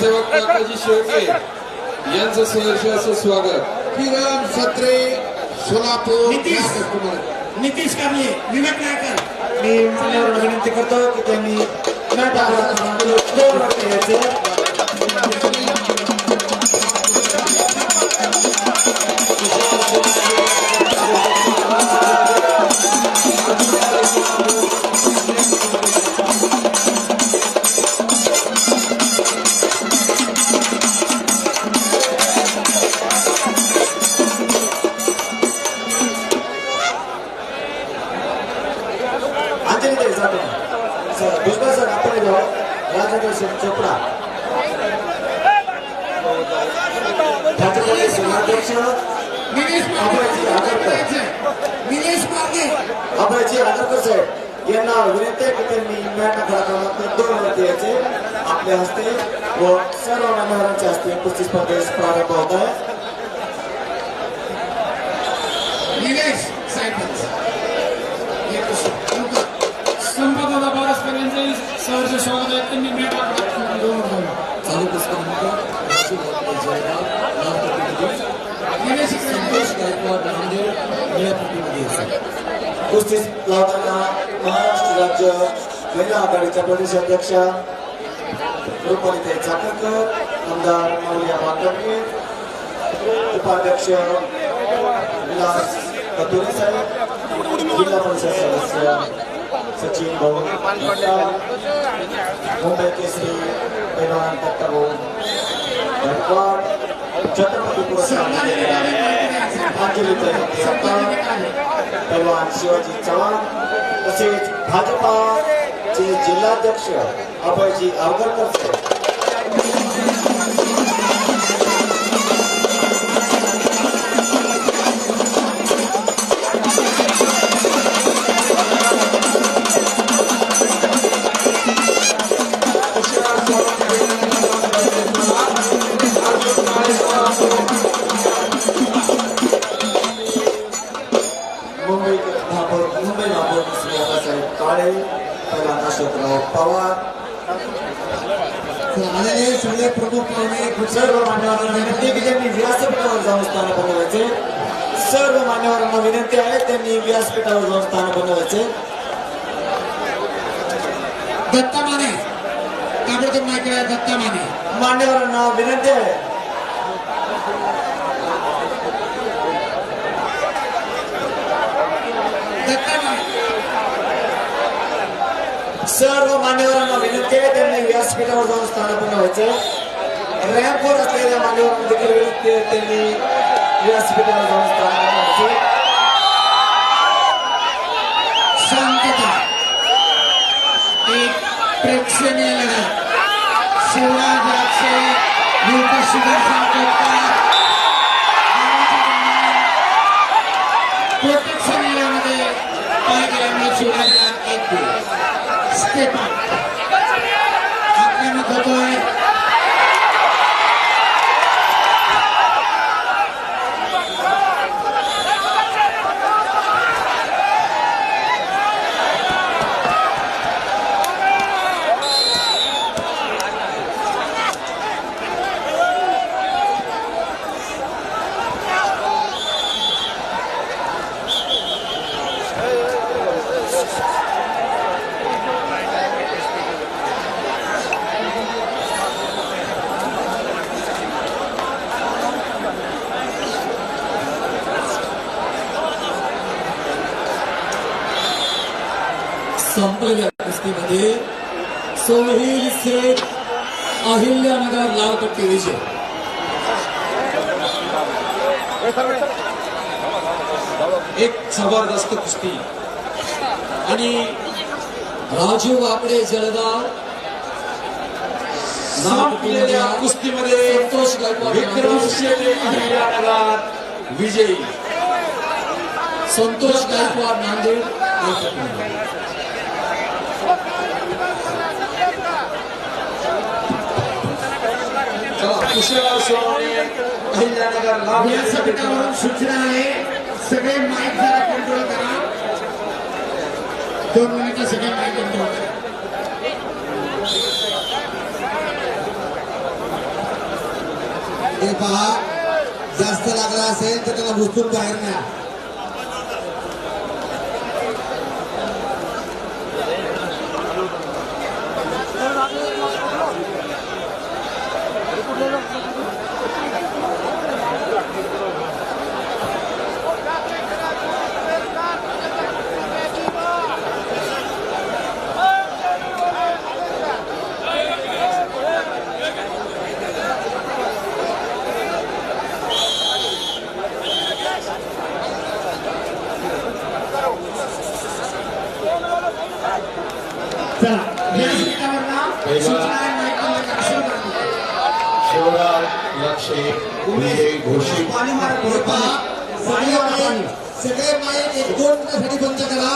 नगरसेवक काकाजी शेळके यांचं सहर्ष असं स्वागत. किरण सत्रे सोलापूर नितीश. नितीश कांबळे विवेक नायकर. मी मान्यवर विनंती करतो. की त्यांनी विजय ताई जातो सर भुजबळ सर आपण जाऊ राजेंद्र सिंग चोपडा ठाकरे सभाध्यक्ष अभयजी आगरकर निलेश मार्गे अभयजी आगरकर साहेब यांना विनंती आहे की त्यांनी मॅट आखाडा क्रमांक दोन वरती यायचे आपल्या हस्ते व सर्व मान्यवरांच्या हस्ते कुस्ती स्पर्धेस प्रारंभ होत आहे निलेश साहेब सहर्ष स्वागत त्यांनी दोन चालू संतोष गायकवाड निळ्या कुस्ती लावताना महाराष्ट्र राज्य महिला आघाडीच्या प्रदेशाध्यक्षा रुपालीताई चाकणकर आमदार मातंगे उपाध्यक्ष विलास कतुरे साहेब जिल्हा परिषद सदस्य सचिन भाऊ मुंबई केसरी पैलवान दत्ता भाऊ गायकवाड छत्रपती पुरस्कार अंजली पैलवान शिवाजी चव्हाण तसेच भाजपाचे जिल्हाध्यक्ष अभयजी आवगरकर काळे पैलवान अशोकराव पवार आलेले सगळे प्रमुख पाहुणे सर्व मान्यवरांना विनंती की त्यांनी व्यासपीठावर जाऊन स्थान बनवायचे सर्व मान्यवरांना विनंती आहे त्यांनी व्यासपीठावर जाऊन स्थान बनवायचे दत्ता माने ताबडतोब दत्ता माने मान्यवरांना विनंती आहे सर्व मान्यवरांना विनंती आहे त्यांनी व्यासपीठावर जाऊन स्थान बनवायचे रॅम्पवर असलेल्या मान्यवरांना देखील विनंती आहे त्यांनी व्यासपीठावर जाऊन स्थान बनवायचे शांतता एक प्रेक्षणीय लढत शिवराज राक्षे युवक सुदर्शन कोटकर Happy संपलेल्या कुस्तीमध्ये सोहेल शेख अहिल्यानगर लाल पट्टी विजय. एक जबरदस्त कुस्ती. आणि राजू वाकडे जळगाव. संपलेल्या कुस्तीमध्ये संतोष गायकवाड विजयी. संतोष गायकवाड नांदेड. लाल पट्टीमध्ये. सूचना आहे सगळे माईक जरा कंट्रोल करा दोन मिनिटं सगळे माईक कंट्रोल करा हे पहा जास्त लागला असेल तर त्याला उचलून बाहेर न्या चला या मिनिटावरनं सूचना आहे, माईक